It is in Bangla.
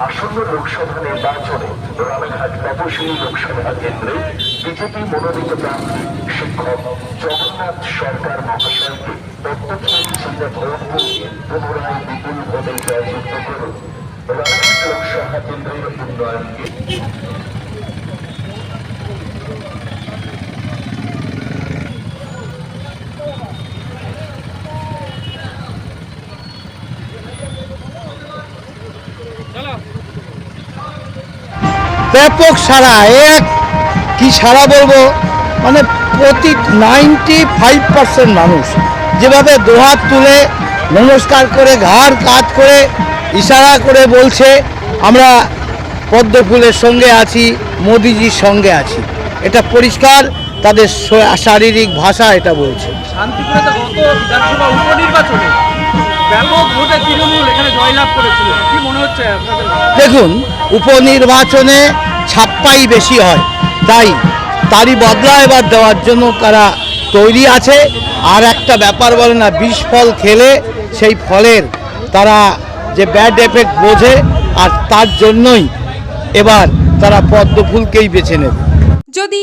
লোকসভা নির্বাচনে রানাঘাট তপশিলী লোকসভা কেন্দ্রে বিজেপি মনোনীত প্রার্থী শিক্ষক জগন্নাথ সরকার মহাশয়কে প্রত্যক্ষের চিন্তা ভোট করে পুনরায় বিপুল ভোটে জয়যুক্ত করুন। রানাঘাট লোকসভা কেন্দ্রের উন্নয়নকে ব্যাপক সারা এক কি সারা বলব? মানে প্রতি নাইনটি ফাইভ পার্সেন্ট মানুষ যেভাবে দোহাত তুলে, নমস্কার করে, ঘাড় কাত করে, ইশারা করে বলছে, আমরা পদ্মফুলের সঙ্গে আছি, মোদিজির সঙ্গে আছি। এটা পরিষ্কার, তাদের শারীরিক ভাষা এটা বলছে। শান্তিপুরেতে গত বিধানসভা উপনির্বাচনে ব্যাপক ভোটে তৃণমূল এখানে জয়লাভ করেছিল। কি মনে হচ্ছে আপনাদের? দেখুন উপনির্বাচনে ছাপ্পাই বেশি হয়। তাই তারই বদলা এবার দেওয়ার জন্য তারা তৈরি আছে আর একটা ব্যাপার বলে না বিষ ফল খেলে সেই ফলের তারা যে ব্যাড এফেক্ট বোঝে আর তার জন্যই এবার তারা পদ্মফুলকেই বেছে নেবে। যদি